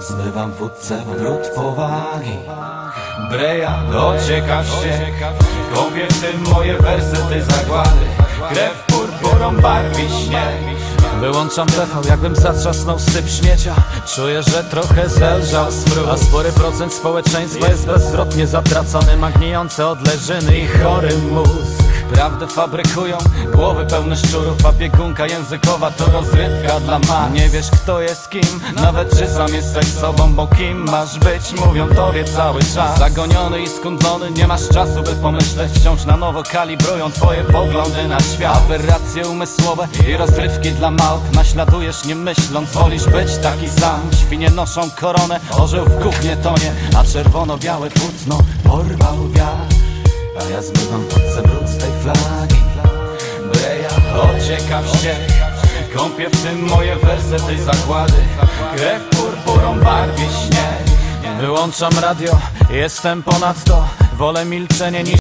zmywam wódce brud powagi. Breja docieka się. Kąpię w tym moje wersety zagłady. Krew purpurą barwi śnieg. Wyłączam TV, jakbym zatrzasnął syp śmiecia. Czuję, że trochę zelżał smród A spory procent społeczeństwa jest bezwzględnie zatracony. Ma gnijące odleżyny i chory mózg Prawdę fabrykują, głowy pełne szczurów Opiekunka językowa to rozrywka dla ma. Nie wiesz kto jest kim, nawet czy sam jesteś sobą Bo kim masz być, mówią tobie cały czas. Zagoniony i skundlony, nie masz czasu by pomyśleć. Wciąż na nowo kalibrują twoje poglądy na świat. Aberracje umysłowe i rozrywki dla małp. Naśladujesz nie myśląc, wolisz być taki sam. Świnie noszą koronę, orzeł w kuchnie tonie A czerwono-białe płótno porwał wiatr a ja zmywam wódce brud z tej flagi Breja ocieka w ściek Kąpię w tym moje wersety zakłady Krew purpurą barwi śnieg. Wyłączam radio, jestem ponad to. Wolę milczenie niż